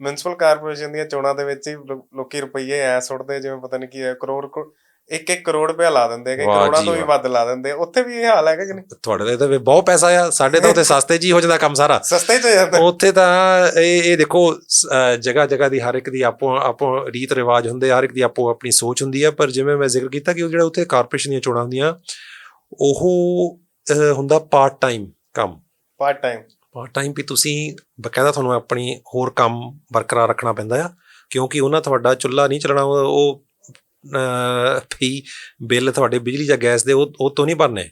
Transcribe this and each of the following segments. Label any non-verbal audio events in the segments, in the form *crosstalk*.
Municipal corporation ਦੀਆਂ ਚੋਣਾਂ ਦੇ ਵਿੱਚ ਹੀ ਲੋਕੀ ਰੁਪਈਏ ਐ ਸੁੱਟਦੇ ਜਿਵੇਂ ਪਤਾ ਨਹੀਂ ਕੀ ਹੈ ਕਰੋੜ ਕਰੋ- ਇੱਕ ਇੱਕ ਕਰੋੜ ਰੁਪਇਆ ਲਾ ਦਿੰਦੇ ਹੈਗੇ ਕਰੋੜਾਂ ਜੀ ਤੋਂ ਵੀ। ਵੱਧ ਲਾ ਦਿੰਦੇ। ਉੱਥੇ ਵੀ ਇਹ ਹਾਲ ਹੈਗਾ ਕਿ ਨਹੀਂ? ਤੁਹਾਡੇ ਤੇ ਬਹੁਤ ਪੈਸਾ ਆ ਸਾਡੇ ਤਾਂ ਉੱਥੇ ਸਸਤੇ 'ਚ ਹੀ ਹੋ ਜਾਂਦਾ ਕੰਮ ਸਾਰਾ। ਸਸਤੇ ਚ ਹੋ ਜਾਂਦਾ। ਉੱਥੇ ਤਾਂ ਇਹ ਇਹ ਦੇਖੋ ਜਗ੍ਹਾ ਜਗ੍ਹਾ ਦੀ ਹਰ ਇੱਕ ਦੀ ਆਪੋ ਆਪੋ ਰੀਤ ਰਿਵਾਜ ਹੁੰਦੇ ਹਰ ਇੱਕ ਦੀ ਆਪੋ ਆਪਣੀ ਸੋਚ ਹੁੰਦੀ ਆ ਪਰ ਜਿਵੇਂ ਮੈਂ ਜ਼ਿਕਰ ਕੀਤਾ ਕਿ ਉਹ ਜਿਹੜਾ ਉੱਥੇ ਕਾਰਪੋਰੇਸ਼ਨ ਦੀਆਂ ਚੋਣਾਂ ਹੁੰਦੀਆਂ ਉਹ ਹੁੰਦਾ ਪਾਰਟ ਟਾਈਮ ਕੰਮ। ਪਾਰਟ ਟਾਈਮ ਪਾਰਟ ਟਾਈਮ ਵੀ ਤੁਸੀਂ ਬਕਾਇਦਾ ਤੁਹਾਨੂੰ ਆਪਣੀ ਹੋਰ ਕੰਮ ਬਰਕਰਾਰ ਰੱਖਣਾ ਪੈਂਦਾ ਆ, ਕਿਉਂਕਿ ਉਹਨਾਂ ਤੁਹਾਡਾ ਚੁੱਲ੍ਹਾ ਨਹੀਂ ਚੱਲਣਾ, ਉਹ ਫੀ ਬਿੱਲ ਤੁਹਾਡੇ ਬਿਜਲੀ ਜਾਂ ਗੈਸ ਦੇ ਉਹ ਉਹ ਤੋਂ ਨਹੀਂ ਭਰਨੇ।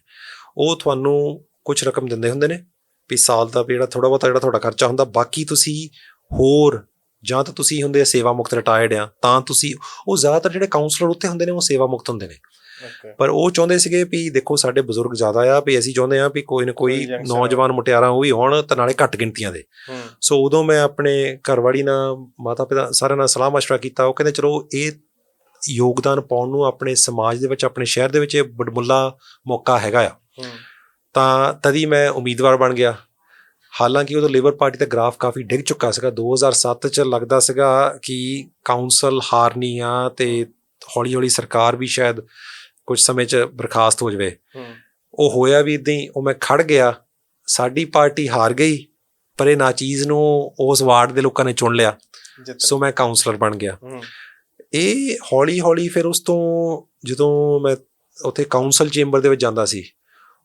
ਉਹ ਤੁਹਾਨੂੰ ਕੁਝ ਰਕਮ ਦਿੰਦੇ ਹੁੰਦੇ ਨੇ, ਵੀ ਸਾਲ ਦਾ ਵੀ ਜਿਹੜਾ ਥੋੜਾ ਬਹੁਤਾ ਜਿਹੜਾ ਤੁਹਾਡਾ ਖਰਚਾ ਹੁੰਦਾ, ਬਾਕੀ ਤੁਸੀਂ ਹੋਰ, ਜਾਂ ਤਾਂ ਤੁਸੀਂ ਹੁੰਦੇ ਸੇਵਾ ਮੁਕਤ ਰਿਟਾਇਰਡ ਆ, ਤਾਂ ਤੁਸੀਂ, ਉਹ ਜ਼ਿਆਦਾਤਰ ਜਿਹੜੇ ਕਾਉਂਸਲਰ ਉੱਥੇ ਹੁੰਦੇ ਨੇ, ਉਹ ਸੇਵਾ ਮੁਕਤ ਹੁੰਦੇ ਨੇ। ਪਰ ਉਹ ਚਾਹੁੰਦੇ ਸੀਗੇ ਵੀ ਦੇਖੋ ਸਾਡੇ ਬਜ਼ੁਰਗ ਜ਼ਿਆਦਾ ਆ ਵੀ ਅਸੀਂ ਚਾਹੁੰਦੇ ਆ ਵੀ ਕੋਈ ਨਾ ਕੋਈ ਨੌਜਵਾਨ ਮੁਟਿਆਰਾਂ ਉਹ ਵੀ ਹੋਣ ਤੇ ਨਾਲੇ ਘੱਟ ਗਿਣਤੀਆਂ ਦੇ। ਸੋ ਉਦੋਂ ਮੈਂ ਆਪਣੇ ਘਰਵਾਲੀ ਨਾਲ ਮਾਤਾ ਪਿਤਾ ਸਾਰਿਆਂ ਨਾਲ ਸਲਾਹ ਮਸ਼ਵਰਾ ਕੀਤਾ ਉਹ ਕਹਿੰਦੇ ਚਲੋ ਇਹ ਯੋਗਦਾਨ ਪਾਉਣ ਨੂੰ ਆਪਣੇ ਸਮਾਜ ਦੇ ਵਿੱਚ ਆਪਣੇ ਸ਼ਹਿਰ ਦੇ ਵਿੱਚ ਇਹ ਬੜਮੁੱਲਾ ਮੌਕਾ ਹੈਗਾ ਆ। ਤਾਂ ਤਦੀ ਮੈਂ ਉਮੀਦਵਾਰ ਬਣ ਗਿਆ। ਹਾਲਾਂਕਿ ਉਦੋਂ ਲੇਬਰ ਪਾਰਟੀ ਦਾ ਗ੍ਰਾਫ ਕਾਫੀ ਡਿੱਗ ਚੁੱਕਾ ਸੀਗਾ। 2007 ਚ ਲੱਗਦਾ ਸੀਗਾ ਕਿ ਕਾਉਂਸਲ ਹਾਰਨੀ ਆ ਤੇ ਹੌਲੀ ਹੌਲੀ ਸਰਕਾਰ ਵੀ ਸ਼ਾਇਦ ਕੁਝ ਸਮੇਂ ਚ ਬਰਖਾਸਤ ਹੋ ਜਾਵੇ। ਉਹ ਹੋਇਆ ਵੀ ਇਦਾਂ ਹੀ ਉਹ ਮੈਂ ਖੜ ਗਿਆ ਸਾਡੀ ਪਾਰਟੀ ਹਾਰ ਗਈ ਪਰ ਇਹ ਨਾਚੀਜ਼ ਨੂੰ ਉਸ ਵਾਰਡ ਦੇ ਲੋਕਾਂ ਨੇ ਚੁਣ ਲਿਆ। ਸੋ ਮੈਂ ਕਾਉਂਸਲਰ ਬਣ ਗਿਆ। ਇਹ ਹੌਲੀ ਹੌਲੀ ਫਿਰ ਉਸ ਤੋਂ ਜਦੋਂ ਮੈਂ ਉੱਥੇ ਕਾਉਂਸਲ ਚੇਂਬਰ ਦੇ ਵਿੱਚ ਜਾਂਦਾ ਸੀ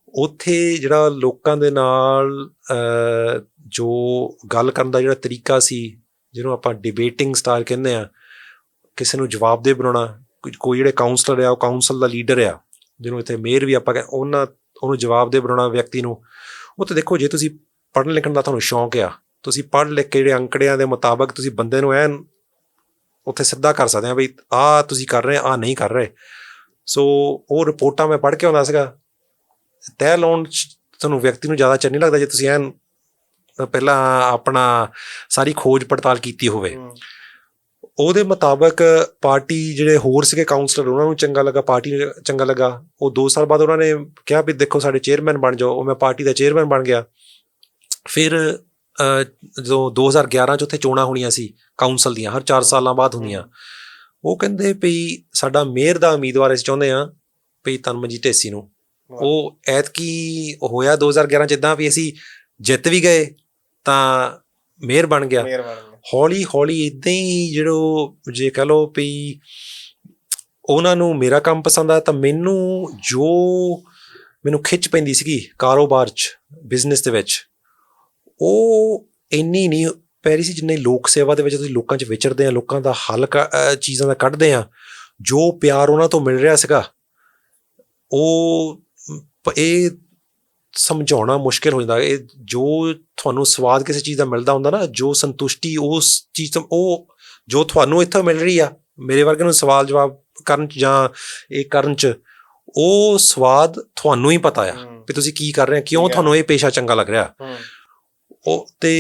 ਉੱਥੇ ਜਿਹੜਾ ਲੋਕਾਂ ਦੇ ਨਾਲ ਜੋ ਗੱਲ ਕਰਨ ਦਾ ਜਿਹੜਾ ਤਰੀਕਾ ਸੀ ਜਿਹਨੂੰ ਆਪਾਂ ਡਿਬੇਟਿੰਗ ਸਟਾਈਲ ਕਹਿੰਦੇ ਆ ਕਿਸੇ ਨੂੰ ਜਵਾਬਦੇਹ ਬਣਾਉਣਾ ਕੋਈ- ਜਿਹੜੇ ਕਾਉਂਸਲਰ ਆ, ਉਹ ਕਾਉਂਸਲ ਦਾ ਲੀਡਰ ਆ, ਜਿਹਨੂੰ ਇੱਥੇ ਮੇਅਰ ਵੀ ਆਪਾਂ ਕਹਿੰਦੇ ਉਹਨਾਂ, ਉਹਨੂੰ ਜਵਾਬਦੇਹ ਬਣਾਉਣਾ ਵਿਅਕਤੀ ਨੂੰ। ਉਹ ਤਾਂ ਦੇਖੋ, ਜੇ ਤੁਸੀਂ ਪੜ੍ਹਨ ਲਿਖਣ ਦਾ ਤੁਹਾਨੂੰ ਸ਼ੌਂਕ ਆ, ਤੁਸੀਂ ਪੜ੍ਹ ਲਿਖ ਕੇ ਜਿਹੜੇ ਅੰਕੜਿਆਂ ਦੇ ਮੁਤਾਬਕ ਤੁਸੀਂ ਬੰਦੇ ਨੂੰ ਐਨ ਉੱਥੇ ਸਿੱਧਾ ਕਰ ਸਕਦੇ ਆ ਵੀ ਆ ਤੁਸੀਂ ਕਰ ਰਹੇ, ਆ ਨਹੀਂ ਕਰ ਰਹੇ। ਸੋ ਉਹ ਰਿਪੋਰਟਾਂ ਮੈਂ ਪੜ੍ਹ ਕੇ ਆਉਂਦਾ ਸੀਗਾ। ਤੈਅ ਲਾਉਣ 'ਚ ਤੁਹਾਨੂੰ ਵਿਅਕਤੀ ਨੂੰ ਜ਼ਿਆਦਾ ਚੰਨ ਨਹੀਂ ਲੱਗਦਾ ਜੇ ਤੁਸੀਂ ਐਨ ਪਹਿਲਾਂ ਆਪਣਾ ਸਾਰੀ ਖੋਜ ਪੜਤਾਲ ਕੀਤੀ ਹੋਵੇ। ਉਹਦੇ ਮੁਤਾਬਕ ਪਾਰਟੀ ਜਿਹੜੇ ਹੋਰ ਸੀਗੇ ਕਾਉਂਸਲਰ ਉਹਨਾਂ ਨੂੰ ਚੰਗਾ ਲੱਗਾ ਪਾਰਟੀ ਨੂੰ ਚੰਗਾ ਲੱਗਾ। ਉਹ 2 ਸਾਲ ਬਾਅਦ ਉਹਨਾਂ ਨੇ ਕਿਹਾ ਵੀ ਦੇਖੋ ਸਾਡੇ ਚੇਅਰਮੈਨ ਬਣ ਜਾਓ ਉਹ ਮੈਂ ਪਾਰਟੀ ਦਾ ਚੇਅਰਮੈਨ ਬਣ ਗਿਆ। ਫਿਰ ਜਦੋਂ 2011 ਚ ਉੱਥੇ ਚੋਣਾਂ ਹੋਣੀਆਂ ਸੀ ਕਾਉਂਸਲ ਦੀਆਂ ਹਰ 4 ਸਾਲਾਂ ਬਾਅਦ ਹੁੰਦੀਆਂ। ਉਹ ਕਹਿੰਦੇ ਵੀ ਸਾਡਾ ਮੇਅਰ ਦਾ ਉਮੀਦਵਾਰ ਅਸੀਂ ਚਾਹੁੰਦੇ ਆ ਵੀ ਤਨਮਨਜੀਤ ਢੇਸੀ ਨੂੰ। ਉਹ ਐਤਕੀ ਹੋਇਆ 2011 ਚ ਇਦਾਂ ਵੀ ਅਸੀਂ ਜਿੱਤ ਵੀ ਗਏ ਤਾਂ ਮੇਅਰ ਬਣ ਗਿਆ। ਹੌਲੀ ਹੌਲੀ ਇਦਾਂ ਹੀ ਜਿਹੜੋ ਜੇ ਕਹ ਲੋ ਵੀ ਉਹਨਾਂ ਨੂੰ ਮੇਰਾ ਕੰਮ ਪਸੰਦ ਆ ਤਾਂ ਮੈਨੂੰ ਜੋ ਮੈਨੂੰ ਖਿੱਚ ਪੈਂਦੀ ਸੀਗੀ ਕਾਰੋਬਾਰ 'ਚ ਬਿਜ਼ਨਸ ਦੇ ਵਿੱਚ, ਉਹ ਇੰਨੀ ਨਹੀਂ ਪੈ ਰਹੀ ਸੀ ਜਿੰਨੇ ਲੋਕ ਸੇਵਾ ਦੇ ਵਿੱਚ ਤੁਸੀਂ ਲੋਕਾਂ 'ਚ ਵਿਚਰਦੇ ਆ, ਲੋਕਾਂ ਦਾ ਹੱਲ ਕ- ਚੀਜ਼ਾਂ ਦਾ ਕੱਢਦੇ ਆ, ਜੋ ਪਿਆਰ ਉਹਨਾਂ ਤੋਂ ਮਿਲ ਰਿਹਾ ਸੀਗਾ, ਉਹ ਇਹ ਸਮਝਾਉਣਾ ਮੁਸ਼ਕਿਲ ਹੋ ਜਾਂਦਾ। ਇਹ ਜੋ ਤੁਹਾਨੂੰ ਸਵਾਦ ਕਿਸੇ ਚੀਜ਼ ਦਾ ਮਿਲਦਾ ਹੁੰਦਾ ਨਾ ਜੋ ਸੰਤੁਸ਼ਟੀ ਉਸ ਚੀਜ਼ ਤੋਂ ਉਹ ਜੋ ਤੁਹਾਨੂੰ ਇੱਥੋਂ ਮਿਲ ਰਹੀ ਆ ਮੇਰੇ ਵਰਗੇ ਨੂੰ ਸਵਾਲ ਜਵਾਬ ਕਰਨ ਚ ਜਾਂ ਇਹ ਕਰਨ ਚ ਉਹ ਸਵਾਦ ਤੁਹਾਨੂੰ ਹੀ ਪਤਾ ਆ ਵੀ ਤੁਸੀਂ ਕੀ ਕਰ ਰਹੇ ਹੋ ਕਿਉਂ. ਤੁਹਾਨੂੰ ਇਹ ਪੇਸ਼ਾ ਚੰਗਾ ਲੱਗ ਰਿਹਾ। ਉਹ ਤੇ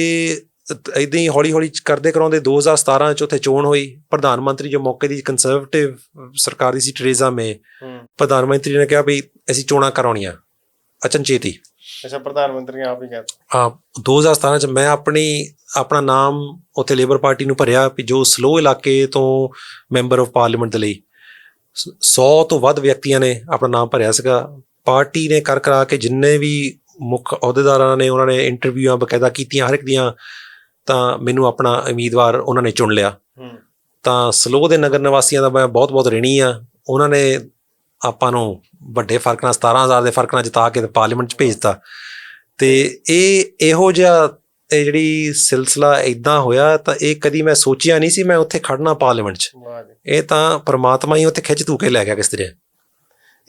ਇਦਾਂ ਹੀ ਹੌਲੀ ਹੌਲੀ ਕਰਦੇ ਕਰਾਉਂਦੇ 2017 ਚ ਉੱਥੇ ਚੋਣ ਹੋਈ ਪ੍ਰਧਾਨ ਮੰਤਰੀ ਜੋ ਮੌਕੇ ਦੀ ਕੰਜ਼ਰਵੇਟਿਵ ਸਰਕਾਰ ਦੀ ਸੀ ਟਰੇਜ਼ਾ ਮੇ ਪ੍ਰਧਾਨ ਮੰਤਰੀ ਨੇ ਕਿਹਾ ਵੀ ਅਸੀਂ ਚੋਣਾਂ ਕਰਾਉਣੀਆਂ ਅਚਨਚੇਤੀ। ਅੱਛਾ ਪ੍ਰਧਾਨ ਮੰਤਰੀ ਆਪ ਹੀ ਕਹਿੰਦੇ ਆ 2017 ਚ ਮੈਂ ਆਪਣੀ ਆਪਣਾ ਨਾਮ ਉੱਥੇ ਲੇਬਰ ਪਾਰਟੀ ਨੂੰ ਭਰਿਆ ਵੀ ਜੋ ਸਲੋ ਇਲਾਕੇ ਤੋਂ ਮੈਂਬਰ ਆਫ ਪਾਰਲੀਮੈਂਟ ਦੇ ਲਈ। 100 ਤੋਂ ਵੱਧ ਵਿਅਕਤੀਆਂ ਨੇ ਆਪਣਾ ਨਾਮ ਭਰਿਆ ਸੀਗਾ। ਪਾਰਟੀ ਨੇ ਕਰ ਕਰਾ ਕੇ ਜਿੰਨੇ ਵੀ ਮੁੱਖ ਅਹੁਦੇਦਾਰਾਂ ਨੇ ਉਹਨਾਂ ਨੇ ਇੰਟਰਵਿਊਆਂ ਬਕਾਇਦਾ ਕੀਤੀਆਂ ਹਰ ਇੱਕ ਦੀਆਂ ਤਾਂ ਮੈਨੂੰ ਆਪਣਾ ਉਮੀਦਵਾਰ ਉਹਨਾਂ ਨੇ ਚੁਣ ਲਿਆ। ਤਾਂ ਸਲੋ ਦੇ ਨਗਰ ਨਿਵਾਸੀਆਂ ਦਾ ਮੈਂ ਬਹੁਤ ਬਹੁਤ ਰਿਣੀ ਆ। ਉਹਨਾਂ ਨੇ ਆਪਾਂ ਨੂੰ ਵੱਡੇ ਫ਼ਰਕ ਨਾਲ 17000 ਦੇ ਫ਼ਰਕ ਨਾਲ ਜਿਤਾ ਕੇ ਪਾਰਲੀਮੈਂਟ 'ਚ ਭੇਜਤਾ। ਤੇ ਇਹ ਇਹੋ ਜਿਹਾ ਇਹ ਜਿਹੜੀ ਸਿਲਸਿਲਾ ਇਦਾਂ ਹੋਇਆ ਤਾਂ ਇਹ ਕਦੀ ਮੈਂ ਸੋਚਿਆ ਨਹੀਂ ਸੀ ਮੈਂ ਉੱਥੇ ਖੜਨਾ ਪਾਰਲੀਮੈਂਟ 'ਚ। ਇਹ ਤਾਂ ਪ੍ਰਮਾਤਮਾ ਹੀ ਉੱਥੇ ਖਿੱਚ ਤੂ ਕੇ ਲੈ ਗਿਆ ਕਿਸ ਤਰ੍ਹਾਂ।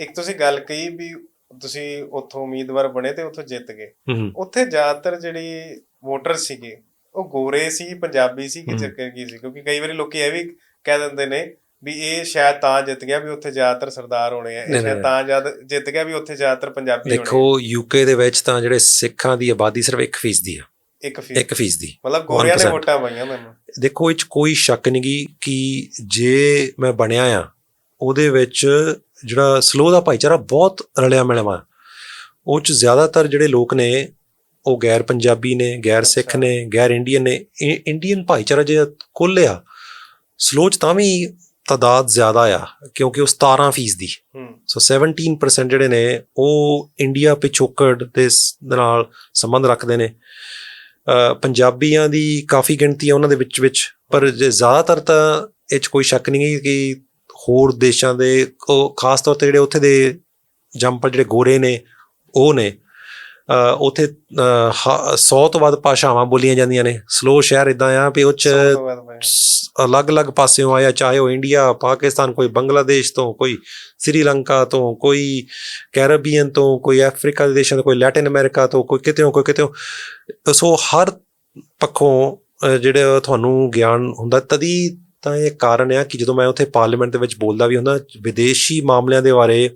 ਇੱਕ ਤੁਸੀਂ ਗੱਲ ਕਹੀ ਵੀ ਤੁਸੀਂ ਉੱਥੋਂ ਉਮੀਦਵਾਰ ਬਣੇ ਤੇ ਉੱਥੋਂ ਜਿੱਤ ਗਏ। ਉੱਥੇ ਜ਼ਿਆਦਾਤਰ ਜਿਹੜੀ ਵੋਟਰ ਸੀਗੇ ਉਹ ਗੋਰੇ ਸੀ ਪੰਜਾਬੀ ਸੀ ਕਿ। ਚੱਕਰ ਕੀ ਸੀ? ਕਿਉਂਕਿ ਕਈ ਵਾਰੀ ਲੋਕੀ ਇਹ ਵੀ ਕਹਿ ਦਿੰਦੇ ਨੇ ਵੀ ਇਹ ਸ਼ਾਇਦ ਤਾਂ ਜਿੱਤ ਗਿਆ ਵੀ ਉੱਥੇ ਜ਼ਿਆਦਾਤਰ ਸਰਦਾਰ ਹੋਣੇ ਆ ਇਹ ਸ਼ਾਇਦ। ਤਾਂ ਜਦ ਜਿੱਤ ਗਿਆ ਵੀ ਉੱਥੇ ਜ਼ਿਆਦਾਤਰ ਪੰਜਾਬੀ ਹੋਣੇ ਦੇਖੋ ਯੂਕੇ ਦੇ ਵਿੱਚ ਤਾਂ ਜਿਹੜੇ ਸਿੱਖਾਂ ਦੀ ਆਬਾਦੀ ਸਿਰਫ 1% ਦੀ ਆ ਆ। ਇੱਕ ਫੀਸ 1% ਦੀ ਮਤਲਬ ਗੋਰਿਆਂ ਨੇ 1% ਵੋਟਾਂ ਪਾਈਆਂ ਮੈਨੂੰ ਦੇਖੋ ਇਹ 'ਚ ਕੋਈ ਸ਼ੱਕ ਨਹੀਂ ਗੀ ਕਿ ਜੇ ਮੈਂ ਬਣਿਆ ਆ ਉਹਦੇ ਵਿੱਚ ਜਿਹੜਾ ਸਲੋ ਦਾ ਭਾਈਚਾਰਾ ਬਹੁਤ ਰਲਿਆ ਮਿਲਿਆ ਵਾ ਉਹ ਚ ਜ਼ਿਆਦਾਤਰ ਜਿਹੜੇ ਲੋਕ ਨੇ ਉਹ ਗੈਰ ਪੰਜਾਬੀ ਨੇ ਗੈਰ ਸਿੱਖ। ਨੇ ਗੈਰ ਇੰਡੀਅਨ ਨੇ ਇੰਡੀਅਨ ਭਾਈਚਾਰਾ ਜੇ ਕੁੱਲ ਆ ਸਲੋਚ ਤਾਂ ਵੀ ਤਾਦਾਦ ਜ਼ਿਆਦਾ ਆ ਕਿਉਂਕਿ ਉਹ 17 ਫੀਸ ਦੀ ਹੂੰ ਸੋ 17% ਜਿਹੜੇ ਨੇ ਉਹ ਇੰਡੀਆ ਪਿਛੋਕੜ ਦੇ ਨਾਲ ਸੰਬੰਧ ਰੱਖਦੇ ਨੇ। ਪੰਜਾਬੀਆਂ ਦੀ ਕਾਫੀ ਗਿਣਤੀ ਆ ਉਹਨਾਂ ਦੇ ਵਿੱਚ ਵਿੱਚ। ਪਰ ਜੇ ਜ਼ਿਆਦਾਤਰ ਤਾਂ ਇਹ 'ਚ ਕੋਈ ਸ਼ੱਕ ਨਹੀਂ ਹੈ ਕਿ ਹੋਰ ਦੇਸ਼ਾਂ ਦੇ ਖਾਸ ਤੌਰ ਤੇ ਜਿਹੜੇ ਉੱਥੇ ਦੇ ਜੰਪਲ ਜਿਹੜੇ ਗੋਰੇ ਨੇ ਉਹ ਨੇ। ਉੱਥੇ 100 ਤੋਂ ਵੱਧ ਭਾਸ਼ਾਵਾਂ ਬੋਲੀਆਂ ਜਾਂਦੀਆਂ ਨੇ ਸਲੋ ਸ਼ਹਿਰ ਇਦਾਂ ਆ ਵੀ ਉਹ 'ਚ ਸੌ ਤੋਂ ਵੱਧ ਪਏ। ਸ- ਅਲੱਗ-ਅਲੱਗ ਪਾਸਿਓਂ ਆਇਆ ਚਾਹੇ ਉਹ ਇੰਡੀਆ ਪਾਕਿਸਤਾਨ ਕੋਈ ਬੰਗਲਾਦੇਸ਼ ਤੋਂ ਕੋਈ ਸ੍ਰੀਲੰਕਾ ਤੋਂ ਕੋਈ ਕੈਰੇਬੀਅਨ ਤੋਂ ਕੋਈ ਅਫਰੀਕਾ ਦੇ ਦੇਸ਼ਾਂ ਤੋਂ ਕੋਈ ਲੈਟਿਨ ਅਮਰੀਕਾ ਤੋਂ ਕੋਈ ਕਿਤੇੋਂ ਕੋਈ ਕਿਤੇੋਂ ਸੋ ਹਰ ਪੱਖੋਂ ਜਿਹੜੇ ਤੁਹਾਨੂੰ ਗਿਆਨ ਹੁੰਦਾ ਤਦੀ ਤਾਂ ਇਹ ਕਾਰਨ ਆ ਕਿ ਜਦੋਂ ਮੈਂ ਉੱਥੇ ਪਾਰਲੀਮੈਂਟ ਦੇ ਵਿੱਚ ਬੋਲਦਾ ਵੀ ਹੁੰਦਾ ਵਿਦੇਸ਼ੀ ਮਾਮਲਿਆਂ ਦੇ ਬਾਰੇ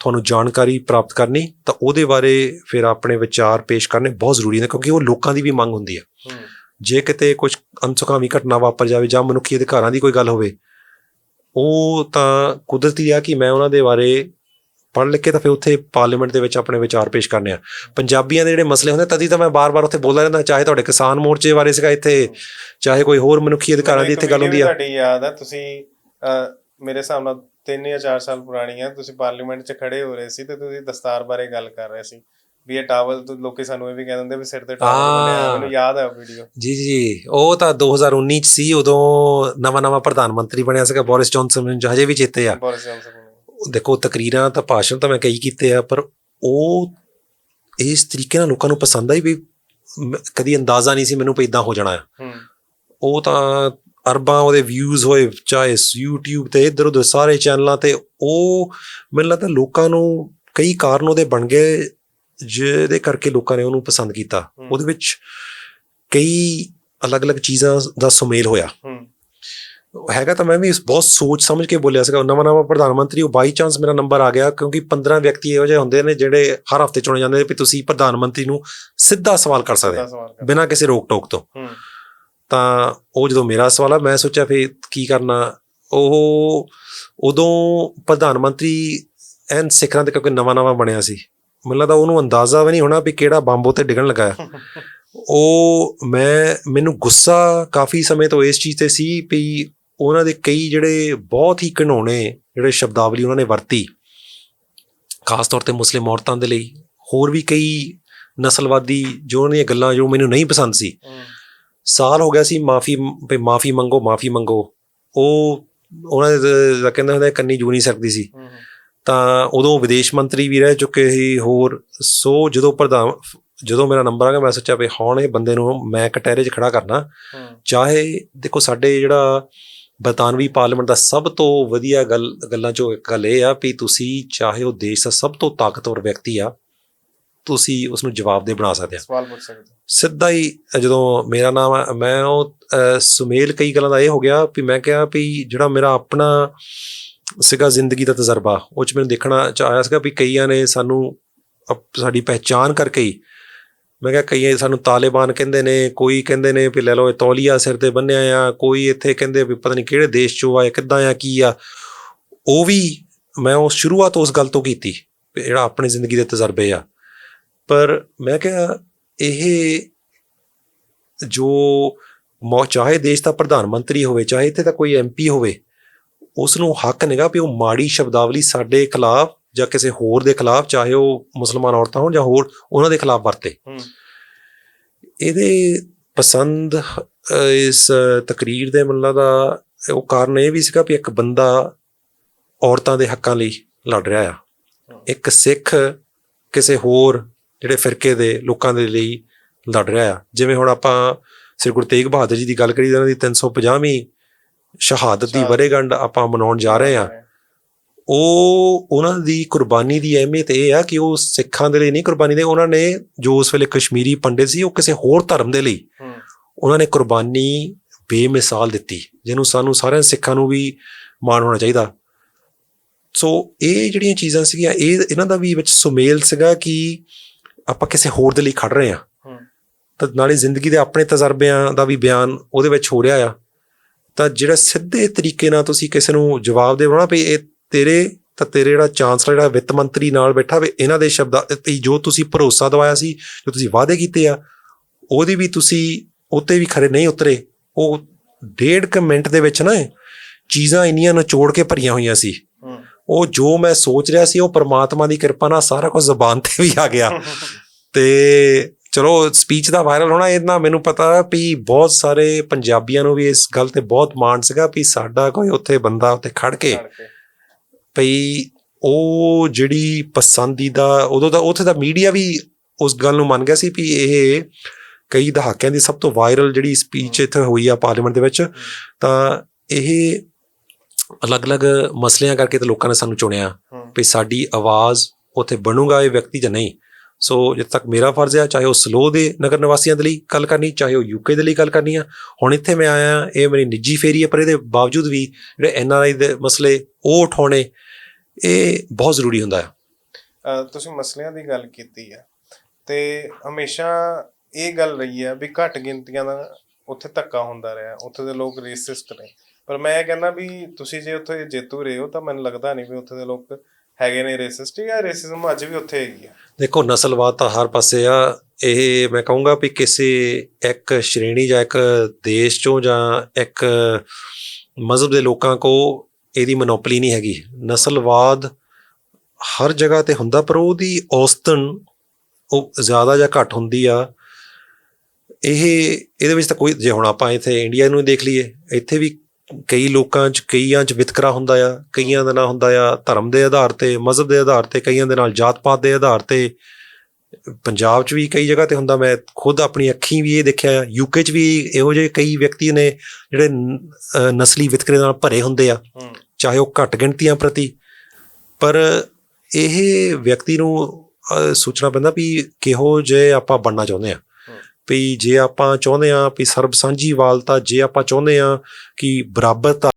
ਤੁਹਾਨੂੰ ਜਾਣਕਾਰੀ ਪ੍ਰਾਪਤ ਕਰਨੀ ਤਾਂ ਉਹਦੇ ਬਾਰੇ ਫਿਰ ਆਪਣੇ ਵਿਚਾਰ ਪੇਸ਼ ਕਰਨੇ ਬਹੁਤ ਜ਼ਰੂਰੀ ਨੇ ਕਿਉਂਕਿ ਉਹ ਲੋਕਾਂ ਦੀ ਵੀ ਮੰਗ ਹੁੰਦੀ ਹੈ। ਜੇ ਕਿਤੇ ਕੁਝ ਅਨਸੁਖਾਵੀ ਘਟਨਾ ਵਾਪਰ ਜਾਵੇ ਜਾਂ ਮਨੁੱਖੀ ਅਧਿਕਾਰਾਂ ਦੀ ਕੋਈ ਗੱਲ ਹੋਵੇ ਉਹ ਤਾਂ ਕੁਦਰਤੀ ਆ ਕਿ ਮੈਂ ਉਹਨਾਂ ਦੇ ਬਾਰੇ ਪੜ੍ਹ ਲਿਖ ਕੇ ਤਾਂ ਫਿਰ ਉੱਥੇ ਪਾਰਲੀਮੈਂਟ ਦੇ ਵਿੱਚ ਆਪਣੇ ਵਿਚਾਰ ਪੇਸ਼ ਕਰਨੇ ਆ। ਪੰਜਾਬੀਆਂ ਦੇ ਜਿਹੜੇ ਮਸਲੇ ਹੁੰਦੇ ਤਦੀ ਤਾਂ ਮੈਂ ਬਾਰ-ਬਾਰ ਉੱਥੇ ਬੋਲਦਾ ਰਹਿੰਦਾ ਚਾਹੇ ਤੁਹਾਡੇ ਕਿਸਾਨ ਮੋਰਚੇ ਬਾਰੇ ਸੀਗਾ ਇੱਥੇ ਚਾਹੇ ਕੋਈ ਹੋਰ ਮਨੁੱਖੀ ਅਧਿਕਾਰਾਂ ਦੀ ਇੱਥੇ ਗੱਲ ਹੁੰਦੀ ਆ। ਤੁਹਾਡੀ ਯਾਦ ਆ ਤੁਸੀਂ ਮੇਰੇ ਹਿਸਾਬ ਨਾਲ 3 ਜਾਂ 4 ਸਾਲ ਪੁਰਾਣੀ ਆ ਤੁਸੀਂ ਪਾਰਲੀਮੈਂਟ 'ਚ ਖੜੇ ਹੋ ਰਹੇ ਸੀ ਤੇ ਤੁਸੀਂ ਦਸਤਾਰ ਬਾਰੇ ਗੱਲ ਕਰ ਰਹੇ ਸੀ ਵੀ ਇਹ ਟਾਵਲ ਤੋਂ ਲੋਕੀ ਸਾਨੂੰ ਇਹ ਵੀ ਕਹਿ ਦਿੰਦੇ ਵੀ ਸਿਰ ਤੇ ਟਾਵਲ ਬਣਿਆ ਹਾਂ। ਮੈਨੂੰ ਯਾਦ ਆ ਵੀਡੀਓ ਜੀ ਜੀ ਉਹ ਤਾਂ 2019 ਚ ਸੀ ਉਦੋਂ ਨਵਾਂ-ਨਵਾਂ ਪ੍ਰਧਾਨ ਮੰਤਰੀ ਬਣਿਆ ਸੀਗਾ ਬੋਰਿਸ ਜੌਨਸਨ ਮੈਨੂੰ ਹਜੇ ਵੀ ਚੇਤੇ ਆ। ਬੋਰਿਸ ਜੌਨਸਨ ਦੇਖੋ ਤਕਰੀਰਾਂ ਤਾਂ ਭਾਸ਼ਣ ਤਾਂ ਮੈਂ ਕਈ ਕੀਤੇ ਆ ਪਰ ਉਹ ਇਸ ਤਰੀਕੇ ਨਾਲ ਲੋਕਾਂ ਨੂੰ ਪਸੰਦ ਆਈ ਵੀ ਕਦੀ ਅੰਦਾਜ਼ਾ ਨਹੀਂ ਸੀ ਮੈਨੂੰ ਇਦਾਂ ਹੋ ਜਾਣਾ ਹੂੰ। ਉਹ ਤਾਂ ਅਰਬਾਂ ਉਹਦੇ ਵਿਊਜ਼ ਹੋਏ ਚਾਹੇ YouTube ਤੇ ਇੱਧਰ ਉੱਧਰ ਸਾਰੇ ਚੈਨਲਾਂ ਤੇ ਉਹ ਮੈਨੂੰ ਲੱਗਦਾ ਲੋਕਾਂ ਨੂੰ ਕਈ ਕਾਰਨ ਉਹਦੇ ਬਣ ਗਏ ਜਿਹਦੇ ਕਰਕੇ ਲੋਕਾਂ ਨੇ ਉਹਨੂੰ ਪਸੰਦ ਕੀਤਾ। ਉਹਦੇ ਵਿੱਚ ਕਈ ਅਲੱਗ-ਅਲੱਗ ਚੀਜ਼ਾਂ ਦਾ ਸੁਮੇਲ ਹੋਇਆ। ਹੈਗਾ ਤਾਂ ਮੈਂ ਵੀ ਇਸ ਬਹੁਤ ਸੋਚ ਸਮਝ ਕੇ ਬੋਲਿਆ ਸੀਗਾ। ਨਵਾਂ ਨਵਾਂ ਪ੍ਰਧਾਨ ਮੰਤਰੀ ਉਹ ਬਾਈ ਚਾਂਸ ਮੇਰਾ ਨੰਬਰ ਆ ਗਿਆ ਕਿਉਂਕਿ 15 ਵਿਅਕਤੀ ਇਹੋ ਜਿਹੇ ਹੁੰਦੇ ਨੇ ਜਿਹੜੇ ਹਰ ਹਫ਼ਤੇ ਚੁਣੇ ਜਾਂਦੇ ਨੇ ਵੀ ਤੁਸੀਂ ਪ੍ਰਧਾਨ ਮੰਤਰੀ ਨੂੰ ਸਿੱਧਾ ਸਵਾਲ ਕਰ ਸਕਦੇ ਹੋ ਬਿਨਾਂ ਕਿਸੇ ਰੋਕ ਟੋਕ ਤੋਂ ਤਾਂ ਉਹ ਜਦੋਂ ਮੇਰਾ ਸਵਾਲ ਆ, ਮੈਂ ਸੋਚਿਆ ਫੇ ਕੀ ਕਰਨਾ? ਉਹ ਉਦੋਂ ਪ੍ਰਧਾਨ ਮੰਤਰੀ ਐਨ ਸਿਖਰਾਂ ਤੇ ਕਿਉਂਕਿ ਨਵਾਂ ਨਵਾਂ ਬਣਿਆ ਸੀ। ਮੈਨੂੰ ਲੱਗਦਾ ਉਹਨੂੰ ਅੰਦਾਜ਼ਾ ਵੀ ਨਹੀਂ ਹੋਣਾ ਵੀ ਕਿਹੜਾ ਬੰਬ ਉੱਤੇ ਡਿੱਗਣ ਲੱਗਾ ਉਹ ਮੈਂ, ਮੈਨੂੰ ਗੁੱਸਾ ਕਾਫੀ ਸਮੇਂ ਤੋਂ ਇਸ ਚੀਜ਼ ਤੇ ਸੀ ਵੀ ਉਹਨਾਂ ਦੇ ਕਈ ਜਿਹੜੇ ਬਹੁਤ ਹੀ ਘਿਨਾਉਣੇ ਜਿਹੜੇ ਸ਼ਬਦਾਵਲੀ ਉਹਨਾਂ ਨੇ ਵਰਤੀ, ਖਾਸ ਤੌਰ ਤੇ ਮੁਸਲਿਮ ਔਰਤਾਂ ਦੇ ਲਈ। ਹੋਰ ਵੀ ਕਈ ਨਸਲਵਾਦੀ ਜੋ ਉਹਨਾਂ ਦੀਆਂ ਗੱਲਾਂ ਜੋ ਮੈਨੂੰ ਨਹੀਂ ਪਸੰਦ ਸੀ। ਸਾਲ ਹੋ ਗਿਆ ਸੀ ਮਾਫੀ ਵੀ ਮਾਫੀ ਮੰਗੋ ਮਾਫੀ ਮੰਗੋ। ਉਹ ਉਹਨਾਂ ਦੇ ਕਹਿੰਦੇ ਹੁੰਦੇ ਕੰਨੀ ਜੂਨੀ ਸਰਕਦੀ ਸੀ। ਹੂੰ ਤਾਂ ਉਦੋਂ ਵਿਦੇਸ਼ ਮੰਤਰੀ ਵੀ ਰਹਿ ਚੁੱਕੇ ਸੀ ਹੋਰ ਸੋ ਜਦੋਂ ਪ੍ਰਧਾਨ ਜਦੋਂ ਮੇਰਾ ਨੰਬਰ ਆ ਗਿਆ ਮੈਂ ਸੋਚਿਆ ਵੀ ਹੁਣ ਇਹ ਬੰਦੇ ਨੂੰ ਮੈਂ ਕਟਹਿਰੇ 'ਚ ਖੜਾ ਕਰਨਾ। ਚਾਹੇ ਦੇਖੋ ਸਾਡੇ ਜਿਹੜਾ ਬਰਤਾਨਵੀ ਪਾਰਲੀਮੈਂਟ ਦਾ ਸਭ ਤੋਂ ਵਧੀਆ ਗੱਲ ਗੱਲਾਂ ਚੋਂ ਇੱਕ ਗੱਲ ਇਹ ਆ ਵੀ ਤੁਸੀਂ ਚਾਹੇ ਉਹ ਦੇਸ਼ ਦਾ ਸਭ ਤੋਂ ਤਾਕਤਵਰ ਵਿਅਕਤੀ ਆ ਤੁਸੀਂ ਉਸ ਨੂੰ ਜਵਾਬਦੇਹ ਬਣਾ ਸਕਦੇ ਆ। ਸਵਾਲ ਪੁੱਛ ਸਕਦੇ ਸਿੱਧਾ ਹੀ ਜਦੋਂ ਮੇਰਾ ਨਾਮ ਆ ਮੈਂ ਉਹ ਸੁਮੇਲ ਕਈ ਗੱਲਾਂ ਦਾ ਇਹ ਹੋ ਗਿਆ ਵੀ ਮੈਂ ਕਿਹਾ ਵੀ ਜਿਹੜਾ ਮੇਰਾ ਆਪਣਾ ਸੀਗਾ ਜ਼ਿੰਦਗੀ ਦਾ ਤਜਰਬਾ ਉਹ ਚ ਮੈਨੂੰ ਦੇਖਣਾ ਚ ਆਇਆ ਸੀਗਾ ਵੀ ਕਈਆਂ ਨੇ ਸਾਨੂੰ ਸਾਡੀ ਪਹਿਚਾਨ ਕਰਕੇ ਹੀ ਮੈਂ ਕਿਹਾ ਕਈ ਸਾਨੂੰ ਤਾਲਿਬਾਨ ਕਹਿੰਦੇ ਨੇ ਕੋਈ ਕਹਿੰਦੇ ਨੇ ਵੀ ਲੈ ਲਓ ਇਹ ਤੌਲੀਆ ਸਿਰ ਤੇ ਬੰਨਿਆ ਆ ਕੋਈ ਇੱਥੇ ਕਹਿੰਦੇ ਵੀ ਪਤਾ ਨਹੀਂ ਕਿਹੜੇ ਦੇਸ਼ ਚੋਂ ਆਏ ਕਿੱਦਾਂ ਆ ਕੀ ਆ। ਉਹ ਵੀ ਮੈਂ ਉਹ ਸ਼ੁਰੂਆਤ ਉਸ ਗੱਲ ਤੋਂ ਕੀਤੀ ਜਿਹੜਾ ਆਪਣੀ ਜ਼ਿੰਦਗੀ ਦੇ ਤਜਰਬੇ ਆ। ਪਰ ਮੈਂ ਕਿਹਾ ਇਹ ਜੋ ਮੌ ਚਾਹੇ ਦੇਸ਼ ਦਾ ਪ੍ਰਧਾਨ ਮੰਤਰੀ ਹੋਵੇ ਚਾਹੇ ਇੱਥੇ ਦਾ ਕੋਈ ਐਮਪੀ ਹੋਵੇ ਉਸ ਨੂੰ ਹੱਕ ਨਹੀਂਗਾ ਵੀ ਉਹ ਮਾੜੀ ਸ਼ਬਦਾਵਲੀ ਸਾਡੇ ਖਿਲਾਫ ਜਾਂ ਕਿਸੇ ਹੋਰ ਦੇ ਖਿਲਾਫ ਚਾਹੇ ਉਹ ਮੁਸਲਮਾਨ ਔਰਤਾਂ ਹੋਣ ਜਾਂ ਹੋਰ ਉਹਨਾਂ ਦੇ ਖਿਲਾਫ ਵਰਤੇ। ਇਹਦੇ ਪਸੰਦ ਇਸ ਤਕਰੀਰ ਦੇ ਮਤਲਬ ਦਾ ਉਹ ਕਾਰਨ ਇਹ ਵੀ ਸੀਗਾ ਵੀ ਇੱਕ ਬੰਦਾ ਔਰਤਾਂ ਦੇ ਹੱਕਾਂ ਲਈ ਲੜ ਰਿਹਾ ਆ। ਇੱਕ ਸਿੱਖ ਕਿਸੇ ਹੋਰ ਜਿਹੜੇ ਫਿਰਕੇ ਦੇ ਲੋਕਾਂ ਦੇ ਲਈ ਲੜ ਰਿਹਾ ਆ। ਜਿਵੇਂ ਹੁਣ ਆਪਾਂ ਸ੍ਰੀ ਗੁਰੂ ਤੇਗ ਬਹਾਦਰ ਜੀ ਦੀ ਗੱਲ ਕਰੀ ਤਾਂ ਉਹਨਾਂ ਦੀ 350ਵੀਂ ਸ਼ਹਾਦਤ ਦੀ। ਵਰੇਗੰਢ ਆਪਾਂ ਮਨਾਉਣ ਜਾ ਰਹੇ ਆ। ਉਹ ਉਹਨਾਂ ਦੀ ਕੁਰਬਾਨੀ ਦੀ ਅਹਿਮੀਅਤ ਇਹ ਆ ਕਿ ਉਹ ਸਿੱਖਾਂ ਦੇ ਲਈ ਨਹੀਂ ਕੁਰਬਾਨੀ ਦੇ ਉਹਨਾਂ ਨੇ ਜੋ ਉਸ ਵੇਲੇ ਕਸ਼ਮੀਰੀ ਪੰਡਿਤ ਸੀ ਉਹ ਕਿਸੇ ਹੋਰ ਧਰਮ ਦੇ ਲਈ ਉਹਨਾਂ ਨੇ ਕੁਰਬਾਨੀ ਬੇਮਿਸਾਲ ਦਿੱਤੀ ਜਿਹਨੂੰ ਸਾਨੂੰ ਸਾਰਿਆਂ ਸਿੱਖਾਂ ਨੂੰ ਵੀ ਮਾਣ ਹੋਣਾ ਚਾਹੀਦਾ। ਸੋ ਇਹ ਜਿਹੜੀਆਂ ਚੀਜ਼ਾਂ ਸੀਗੀਆਂ ਇਹ ਇਹਨਾਂ ਦਾ ਵੀ ਵਿੱਚ ਸੁਮੇਲ ਸੀਗਾ ਕਿ ਆਪਾਂ ਕਿਸੇ ਹੋਰ ਦੇ ਲਈ ਖੜ ਰਹੇ ਆ ਤਾਂ ਨਾਲੇ ਜ਼ਿੰਦਗੀ ਦੇ ਆਪਣੇ ਤਜਰਬਿਆਂ ਦਾ ਵੀ ਬਿਆਨ ਉਹਦੇ ਵਿੱਚ ਹੋ ਰਿਹਾ ਆ। ਤਾਂ ਜਿਹੜਾ ਸਿੱਧੇ ਤਰੀਕੇ ਨਾਲ ਤੁਸੀਂ ਕਿਸੇ ਨੂੰ ਜਵਾਬ ਦੇ ਬਣਾਉਣਾ ਵੀ ਇਹ ਤੇਰੇ ਤਾਂ ਤੇਰੇ ਜਿਹੜਾ ਚਾਂਸਲਰ ਜਿਹੜਾ ਵਿੱਤ ਮੰਤਰੀ ਨਾਲ ਬੈਠਾ ਵੇ ਇਹਨਾਂ ਦੇ ਸ਼ਬਦਾਂ ਤੇ ਜੋ ਤੁਸੀਂ ਭਰੋਸਾ ਦਵਾਇਆ ਸੀ ਜੋ ਤੁਸੀਂ ਵਾਅਦੇ ਕੀਤੇ ਆ ਉਹਦੀ ਵੀ ਤੁਸੀਂ ਉੱਤੇ ਵੀ ਖਰੇ ਨਹੀਂ ਉਤਰੇ। ਉਹ ਡੇਢ ਕੁ ਮਿੰਟ ਦੇ ਵਿੱਚ ਨਾ ਚੀਜ਼ਾਂ ਇੰਨੀਆਂ ਨਿਚੋੜ ਕੇ ਭਰੀਆਂ ਹੋਈਆਂ ਸੀ। ਉਹ ਜੋ ਮੈਂ ਸੋਚ ਰਿਹਾ ਸੀ ਉਹ ਪ੍ਰਮਾਤਮਾ ਦੀ ਕਿਰਪਾ ਨਾਲ ਸਾਰਾ ਕੁਝ ਜ਼ਬਾਨ ਤੇ ਵੀ ਆ ਗਿਆ *laughs* ਤੇ ਚਲੋ ਸਪੀਚ ਦਾ ਵਾਇਰਲ ਹੋਣਾ ਇਹਨਾਂ ਮੈਨੂੰ ਪਤਾ ਵੀ ਬਹੁਤ ਸਾਰੇ ਪੰਜਾਬੀਆਂ ਨੂੰ ਵੀ ਇਸ ਗੱਲ ਤੇ ਬਹੁਤ ਮਾਣ ਸੀਗਾ ਵੀ ਸਾਡਾ ਕੋਈ ਉੱਥੇ ਬੰਦਾ ਉੱਥੇ ਖੜ ਕੇ। ਭਈ ਉਹ ਜਿਹੜੀ ਪਸੰਦੀਦਾ ਉਦੋਂ ਦਾ ਉੱਥੇ ਦਾ ਮੀਡੀਆ ਵੀ ਉਸ ਗੱਲ ਨੂੰ ਮੰਨ ਗਿਆ ਸੀ ਵੀ ਇਹ ਕਈ ਦਹਾਕਿਆਂ ਦੀ ਸਭ ਤੋਂ ਵਾਇਰਲ ਜਿਹੜੀ ਸਪੀਚ ਇੱਥੇ ਹੋਈ ਆ ਪਾਰਲੀਮੈਂਟ ਦੇ ਵਿੱਚ ਤਾਂ ਇਹ ਅਲੱਗ-ਅਲੱਗ ਮਸਲਿਆਂ ਕਰਕੇ ਤੇ ਲੋਕਾਂ ਨੇ ਸਾਨੂੰ ਚੁਣਿਆ ਵੀ ਸਾਡੀ ਆਵਾਜ਼ ਉੱਥੇ ਬਣੂਗਾ ਇਹ ਵਿਅਕਤੀ ਜਾਂ ਨਹੀਂ। ਸੋ ਜਦ ਤੱਕ ਮੇਰਾ ਫਰਜ਼ ਹੈ ਚਾਹੇ ਉਹ ਸਲੋ ਦੇ ਨਗਰ ਨਿਵਾਸੀਆਂ ਦੇ ਲਈ ਗੱਲ ਕਰਨੀ ਚਾਹੇ ਉਹ ਯੂਕੇ ਦੇ ਲਈ ਗੱਲ ਕਰਨੀ ਆ ਹੁਣ ਇੱਥੇ ਮੈਂ ਆਇਆ ਇਹ ਮੇਰੀ ਨਿੱਜੀ ਫੇਰੀ ਹੈ ਪਰ ਇਹਦੇ ਬਾਵਜੂਦ ਵੀ ਜਿਹੜੇ ਐਨਆਰਆਈ ਦੇ ਮਸਲੇ ਉਹ ਉਠਾਉਣੇ ਇਹ ਬਹੁਤ ਜ਼ਰੂਰੀ ਹੁੰਦਾ ਹੈ ਤੁਸੀਂ ਮਸਲਿਆਂ ਦੀ ਗੱਲ ਕੀਤੀ ਹੈ ਤੇ ਹਮੇਸ਼ਾ ਇਹ ਗੱਲ ਰਹੀ ਹੈ ਵੀ ਘੱਟ ਗਿਣਤੀਆਂ ਦਾ ਉੱਥੇ ਧੱਕਾ ਹੁੰਦਾ ਰਿਹਾ, ਉੱਥੇ ਦੇ ਲੋਕ ਰੇਸਿਸਟ ਨੇ। ਪਰ ਮੈਂ ਇਹ ਕਹਿੰਦਾ ਵੀ ਤੁਸੀਂ ਜੇ ਉੱਥੇ ਜੇਤੂ ਰਹੇ ਹੋ ਤਾਂ ਮੈਨੂੰ ਲੱਗਦਾ ਨਹੀਂ ਵੀ ਉੱਥੇ ਦੇ ਲੋਕ ਹੈਗੇ ਨੇ ਰੇਸਿਸਟ ਜਾਂ ਰੇਸਿਜ਼ਮ ਅੱਜ ਵੀ ਉੱਥੇ ਹੈਗੀ ਆ। ਦੇਖੋ, ਨਸਲਵਾਦ ਤਾਂ ਹਰ ਪਾਸੇ ਆ। ਇਹ ਮੈਂ ਕਹੂੰਗਾ ਵੀ ਕਿਸੇ ਇੱਕ ਸ਼੍ਰੇਣੀ ਜਾਂ ਇੱਕ ਦੇਸ਼ ਚੋਂ ਜਾਂ ਇੱਕ ਮਜ਼ਹਬ ਦੇ ਲੋਕਾਂ ਕੋ ਇਹਦੀ ਮੋਨੋਪੋਲੀ ਨਹੀਂ ਹੈਗੀ। ਨਸਲਵਾਦ ਹਰ ਜਗ੍ਹਾ ਤੇ ਹੁੰਦਾ, ਪਰ ਉਹਦੀ ਔਸਤਨ ਉਹ ਜ਼ਿਆਦਾ ਜਾਂ ਘੱਟ ਹੁੰਦੀ ਆ। ਇਹ ਇਹਦੇ ਵਿੱਚ ਤਾਂ ਕੋਈ ਜੇ ਹੁਣ ਆਪਾਂ ਇੱਥੇ ਇੰਡੀਆ ਨੂੰ ਦੇਖ ਲਈਏ ਇੱਥੇ ਵੀ ਕਈ ਲੋਕਾਂ 'ਚ ਕਈਆਂ 'ਚ ਵਿਤਕਰਾ ਹੁੰਦਾ ਆ ਕਈਆਂ ਦਾ ਨਾਲ ਹੁੰਦਾ ਆ ਧਰਮ ਦੇ ਆਧਾਰ ਤੇ ਮਜ਼ਹਬ ਦੇ ਆਧਾਰ ਤੇ ਕਈਆਂ ਦੇ ਨਾਲ ਜਾਤ ਪਾਤ ਦੇ ਆਧਾਰ ਤੇ। ਪੰਜਾਬ 'ਚ ਵੀ ਕਈ ਜਗ੍ਹਾ ਤੇ ਹੁੰਦਾ ਮੈਂ ਖੁਦ ਆਪਣੀ ਅੱਖੀਂ ਵੀ ਇਹ ਦੇਖਿਆ ਆ ਯੂਕੇ 'ਚ ਵੀ ਇਹੋ ਜਿਹੇ ਕਈ ਵਿਅਕਤੀ ਨੇ ਜਿਹੜੇ ਨ- ਨਸਲੀ ਵਿਤਕਰੇ ਨਾਲ ਭਰੇ ਹੁੰਦੇ ਆ ਚਾਹੇ ਉਹ ਘੱਟ ਗਿਣਤੀਆਂ ਪ੍ਰਤੀ। ਪਰ ਇਹ ਵਿਅਕਤੀ ਨੂੰ ਸੋਚਣਾ ਪੈਂਦਾ ਵੀ ਕਿਹੋ ਜੇ ਆਪਾਂ ਬਣਨਾ ਚਾਹੁੰਦੇ ਆ। ਵੀ ਜੇ ਆਪਾਂ ਚਾਹੁੰਦੇ ਆ ਵੀ ਸਰਬ ਸਾਂਝੀਵਾਲਤਾ ਜੇ ਆਪਾਂ ਚਾਹੁੰਦੇ ਆ ਕਿ ਬਰਾਬਰਤਾ